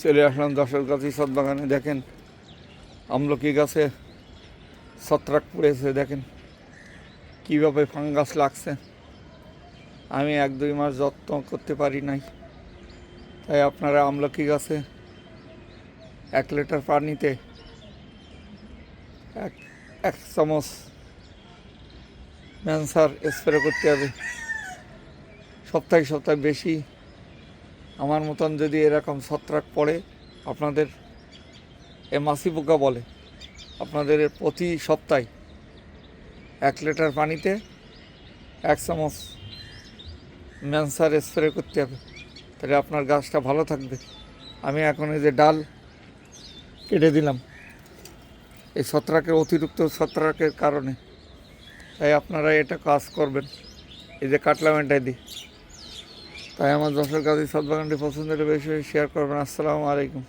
চলে আসলাম দশের গাছি সদবাগানে দেখেন আমলকি গাছে ছত্রাক পড়েছে, দেখেন কীভাবে ফাঙ্গাস লাগছে। আমি এক দুই মাস যত্ন করতে পারি নাই। তাই আপনারা আমলকি গাছে এক লিটার পানিতে এক এক চামচ ম্যানসার স্প্রে করতে হবে। সপ্তাহে সপ্তাহে বেশি আমার মতন যদি এরকম ছত্রাক পড়ে, আপনাদের এ মাছি পোকা বলে, আপনাদের প্রতি সপ্তাহে এক লিটার পানিতে এক চামচ ম্যানসার স্প্রে করতে হবে, তাহলে আপনার গাছটা ভালো থাকবে। আমি এখন এই যে ডাল কেটে দিলাম, এই ছত্রাকের অতিরিক্ত ছত্রাকের কারণে, তাই আপনারা এটা কাজ করবেন। এই যে কাটলাম এটাই দিই তাই আমার দশের কাজে সদবাগানটি পছন্দ হলে বেশি শেয়ার করবেন। আসসালামু আলাইকুম।